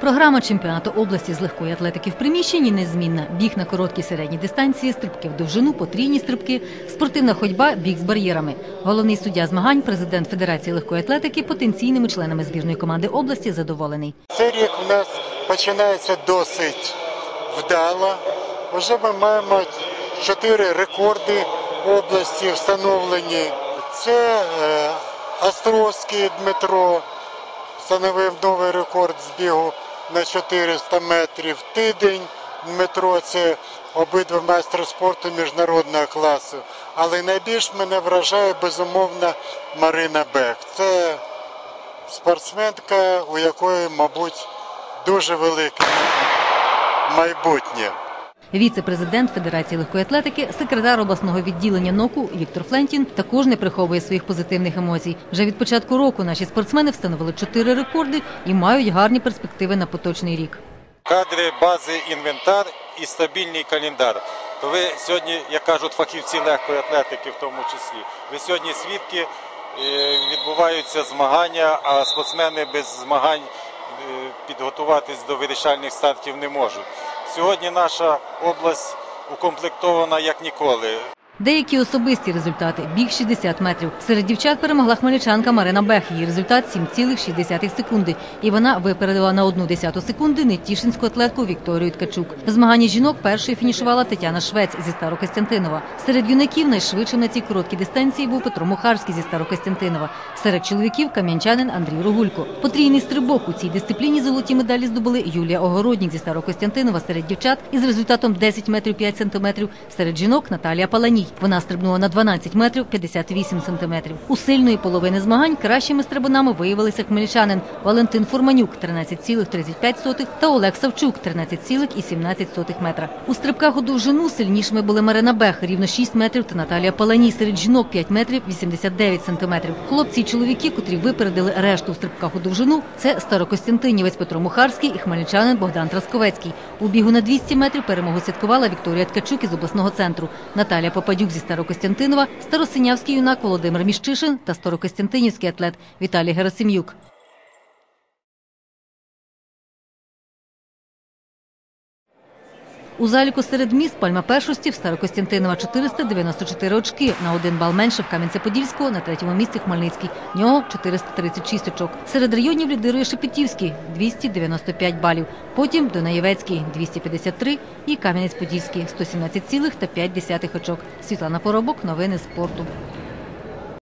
Програма чемпіонату області з легкої атлетики в приміщенні незмінна. Біг на короткі середні дистанції, стрибки в довжину, потрійні стрибки, спортивна ходьба, біг з бар'єрами. Головний суддя змагань, президент Федерації легкої атлетики, потенційними членами збірної команди області задоволений. Цей рік у нас починається досить вдало. Вже ми маємо чотири рекорди області встановлені. Це е, Островський Дмитро встановив новий рекорд з бігу на 400 метрів. Тидень Дмитро це обидва майстри спорту міжнародного класу. Але найбільш мене вражає безумовно Марина Бек. Це спортсменка, у якої, мабуть, дуже велике майбутнє. Віце-президент Федерації легкої атлетики, секретар обласного відділення НОКу Віктор Флентін також не приховує своїх позитивних емоцій. Вже від початку року наші спортсмени встановили чотири рекорди і мають гарні перспективи на поточний рік. кадри, бази, інвентар і стабільний календар. То ви сьогодні, як кажуть фахівці легкої атлетики, в тому числі, ви сьогодні свідки е, відбуваються змагання, а спортсмени без змагань е, підготуватись до вирішальних стартів не можуть. Сьогодні наша область укомплектована як ніколи. Деякі особисті результати. Біг 60 метрів. Серед дівчат перемогла хмельничанка Марина Бех. Її результат 7,6 секунди. І вона випередила на одну десяту секунди нетішинську атлетку Вікторію Ткачук. В змаганні жінок першою фінішувала Тетяна Швець зі Старокостянтинова. Серед юнаків найшвидшим на цій короткій дистанції був Петро Мухарський зі Старокостянтинова. Серед чоловіків кам'янчанин Андрій Рогулько. Потрійний стрибок у цій дисципліні золоті медалі здобули Юлія Огороднік зі Старокостянтинова серед дівчат із результатом 10 метрів 5 сантиметрів. Серед жінок Наталія Паланій. Вона стрибнула на 12 метрів 58 сантиметрів. У сильної половини змагань кращими стрибунами виявилися хмельничанин Валентин Фурманюк 13,35 та Олег Савчук 13,17 метра. У стрибках у довжину сильнішими були Марина Бех рівно 6 метрів та Наталія Паланій серед жінок 5 метрів 89 сантиметрів. Хлопці й чоловіки, котрі випередили решту у стрибках у довжину, це Старокостянтинівець Петро Мухарський і хмельничанин Богдан Трасковецький. У бігу на 200 метрів перемогу святкувала Вікторія Ткачук із обласного центру. Наталія Попадюк зі Старокостянтинова, Старосинявський юнак Володимир Міщишин та Старокостянтинівський атлет Віталій Герасим'юк. У заліку серед міст пальма першості в Старокостянтинова 494 очки. На один бал менше в Кам'янця-Подільського, на третьому місці Хмельницький. Нього 436 очок. Серед районів лідирує Шепетівський – 295 балів. Потім Донаєвецький – 253 і Кам'янець-Подільський – 117,5 очок. Світлана Поробок. Новини спорту.